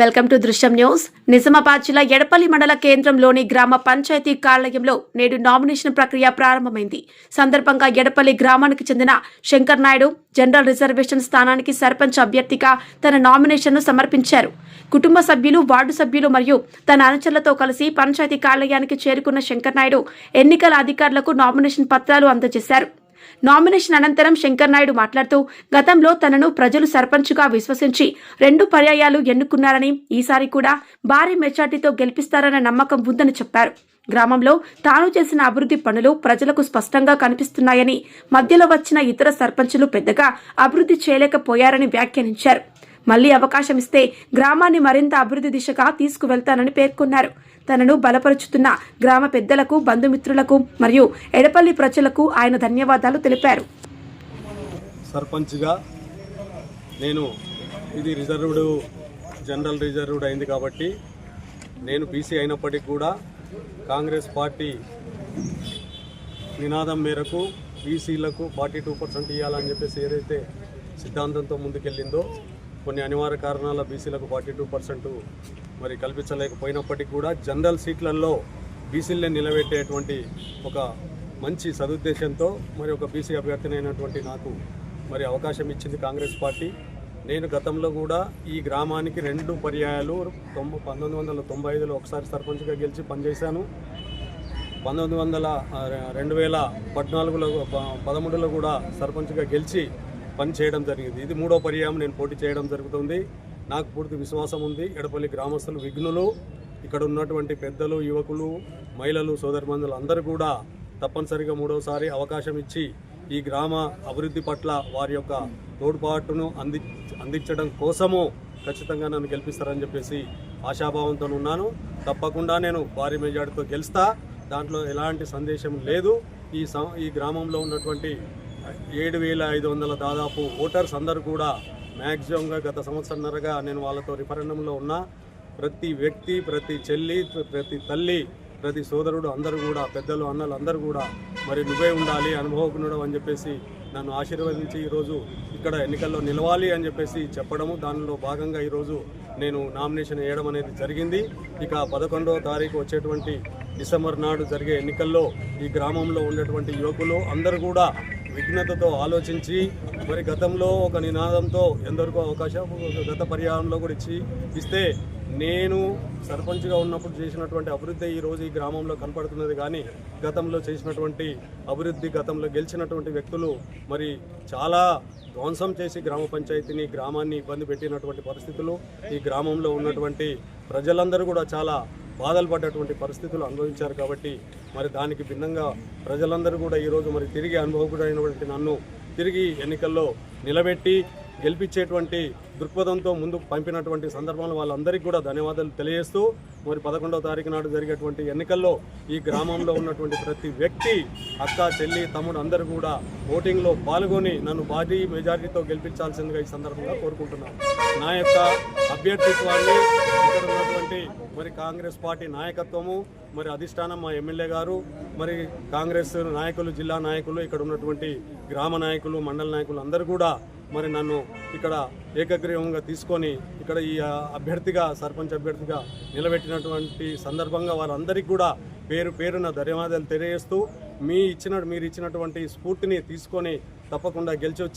Welcome to Drishyam news. Nizamabad జిల్లా ఎడపల్లి మండల కేంద్రంలోని గ్రామ పంచాయతీ కార్యాలయంలో నేడు నామినేషన్ ప్రక్రియ ప్రారంభమైంది. సందర్భంగా ఎడపల్లి గ్రామానికి చెందిన శంకర్ నాయుడు జనరల్ రిజర్వేషన్ స్థానానికి సర్పంచ్ అభ్యర్థిగా తన నామినేషన్ను సమర్పించారు. కుటుంబ సభ్యులు వార్డు సభ్యులు మరియు తన అనుచరులతో కలిసి పంచాయతీ కార్యాలయానికి చేరుకున్న శంకర్ నాయుడు ఎన్నికల అధికారులకు నామినేషన్ పత్రాలు అందజేశారు. నామినేషన్ అనంతరం శంకర్ నాయుడు మాట్లాడుతూ గతంలో తనను ప్రజలు సర్పంచ్గా విశ్వసించి రెండు పర్యాయాలు ఎన్నుకున్నారని ఈసారి కూడా భారీ మెజార్టీతో గెలిపిస్తారన్న నమ్మకం ఉందని చెప్పారు. గ్రామంలో తాను చేసిన అభివృద్ధి పనులు ప్రజలకు స్పష్టంగా కనిపిస్తున్నాయని మధ్యలో వచ్చిన ఇతర సర్పంచులు పెద్దగా అభివృద్ధి చేయలేకపోయారని వ్యాఖ్యానించారు. మళ్ళీ అవకాశం ఇస్తే గ్రామాన్ని మరింత అభివృద్ధి దిశగా తీసుకువెళ్తానని పేర్కొన్నారు. తనను బలపరుచుతున్న గ్రామ పెద్దలకు బంధుమిత్రులకు మరియు ఎడపల్లి ప్రజలకు ఆయన ధన్యవాదాలు తెలిపారు. సర్పంచ్గా నేను ఇది రిజర్వ్డ్ జనరల్ రిజర్వ్డ్ అయింది కాబట్టి నేను బీసీ అయినప్పటికీ కూడా కాంగ్రెస్ పార్టీ నినాదం మేరకు బీసీలకు ఫార్టీ టూ పర్సెంట్ ఇవ్వాలని చెప్పేసి ఏదైతే సిద్ధాంతంతో ముందుకెళ్ళిందో కొన్ని అనివార్య కారణాల బీసీలకు ఫార్టీ టూ పర్సెంట్ మరి కల్పించలేకపోయినప్పటికీ కూడా జనరల్ సీట్లలో బీసీలనే నిలబెట్టేటువంటి ఒక మంచి సదుద్దేశంతో మరి ఒక బీసీ అభ్యర్థినైనటువంటి నాకు మరి అవకాశం ఇచ్చింది కాంగ్రెస్ పార్టీ. నేను గతంలో కూడా ఈ గ్రామానికి రెండు పర్యాయాలు తొంభై పంతొమ్మిది వందల తొంభై ఐదులో ఒకసారి సర్పంచ్గా గెలిచి పనిచేశాను. పంతొమ్మిది వందల రెండు వేల పద్నాలుగులో పదమూడులో కూడా సర్పంచ్గా గెలిచి పని చేయడం జరిగింది. ఇది మూడో పర్యాయం నేను పోటీ చేయడం జరుగుతుంది. నాకు పూర్తి విశ్వాసం ఉంది. ఎడపల్లి గ్రామస్తులు విఘ్నులు ఇక్కడ ఉన్నటువంటి పెద్దలు యువకులు మహిళలు సోదరిమందులు అందరూ కూడా తప్పనిసరిగా మూడోసారి అవకాశం ఇచ్చి ఈ గ్రామ అభివృద్ధి పట్ల వారి యొక్క తోడ్పాటును అంది అందించడం కోసము ఖచ్చితంగా నన్ను గెలిపిస్తారని చెప్పేసి ఆశాభావంతో ఉన్నాను. తప్పకుండా నేను భారీ మెజార్టీతో గెలుస్తా. దాంట్లో ఎలాంటి సందేశం లేదు. ఈ ఈ గ్రామంలో ఉన్నటువంటి ఏడు వేల ఐదు వందల దాదాపు ఓటర్స్ అందరూ కూడా మ్యాక్సిమంగా గత సంవత్సరంన్నరగా నేను వాళ్ళతో రిఫరెండంలో ఉన్నా. ప్రతి వ్యక్తి ప్రతి చెల్లి ప్రతి తల్లి ప్రతి సోదరుడు అందరూ కూడా పెద్దలు అన్నలు అందరూ కూడా మరి నువ్వే ఉండాలి అనుభవజ్ఞుడు అని చెప్పేసి నన్ను ఆశీర్వదించి ఈరోజు ఇక్కడ ఎన్నికల్లో నిలవాలి అని చెప్పేసి చెప్పడము. దానిలో భాగంగా ఈరోజు నేను నామినేషన్ వేయడం అనేది జరిగింది. ఇక పదకొండవ తారీఖు వచ్చేటువంటి డిసెంబర్ నాడు జరిగే ఎన్నికల్లో ఈ గ్రామంలో ఉండేటువంటి యువకులు అందరూ కూడా విఘ్నతతో ఆలోచించి మరి గతంలో ఒక నినాదంతో ఎందరికో అవకాశం గత పర్యాయంలో కూడా ఇచ్చి ఇస్తే నేను సర్పంచ్గా ఉన్నప్పుడు చేసినటువంటి అభివృద్ధి ఈ రోజు ఈ గ్రామంలో కనపడుతున్నది. కానీ గతంలో చేసినటువంటి అభివృద్ధి గతంలో గెలిచినటువంటి వ్యక్తులు మరి చాలా ధ్వంసం చేసి గ్రామ పంచాయతీని గ్రామాన్ని ఇబ్బంది పెట్టినటువంటి పరిస్థితులు ఈ గ్రామంలో ఉన్నటువంటి ప్రజలందరూ కూడా చాలా బాధలు పడ్డటువంటి పరిస్థితులు అనుభవించారు కాబట్టి మరి దానికి భిన్నంగా ప్రజలందరూ కూడా ఈరోజు మరి తిరిగి అనుభవకుడైనటువంటి నన్ను తిరిగి ఎన్నికల్లో నిలబెట్టి గెలిపించేటువంటి దృక్పథంతో ముందుకు పంపినటువంటి సందర్భంలో వాళ్ళందరికీ కూడా ధన్యవాదాలు తెలియజేస్తూ మరి పదకొండవ తారీఖు నాడు జరిగేటువంటి ఎన్నికల్లో ఈ గ్రామంలో ఉన్నటువంటి ప్రతి వ్యక్తి అక్క చెల్లి తమ్ముడు అందరూ కూడా ఓటింగ్లో పాల్గొని నన్ను భారీ మెజారిటీతో గెలిపించాల్సిందిగా ఈ సందర్భంగా కోరుకుంటున్నాను. నా యొక్క అభ్యర్థిత్వాన్ని ఇక్కడ ఉన్నటువంటి మరి కాంగ్రెస్ పార్టీ నాయకత్వము మరి అధిష్టానం మా ఎమ్మెల్యే గారు మరి కాంగ్రెస్ నాయకులు జిల్లా నాయకులు ఇక్కడ ఉన్నటువంటి గ్రామ నాయకులు మండల నాయకులు అందరూ కూడా మరి నన్ను ఇక్కడ ఏకగ్రీవంగా తీసుకొని ఇక్కడ ఈ అభ్యర్థిగా సర్పంచ్ అభ్యర్థిగా నిలబెట్టినటువంటి సందర్భంగా వారందరికీ కూడా పేరు పేరున ధన్యవాదాలు తెలియజేస్తూ మీ ఇచ్చిన మీరు ఇచ్చినటువంటి స్ఫూర్తిని తీసుకొని తప్పకుండా గెలిచి వచ్చి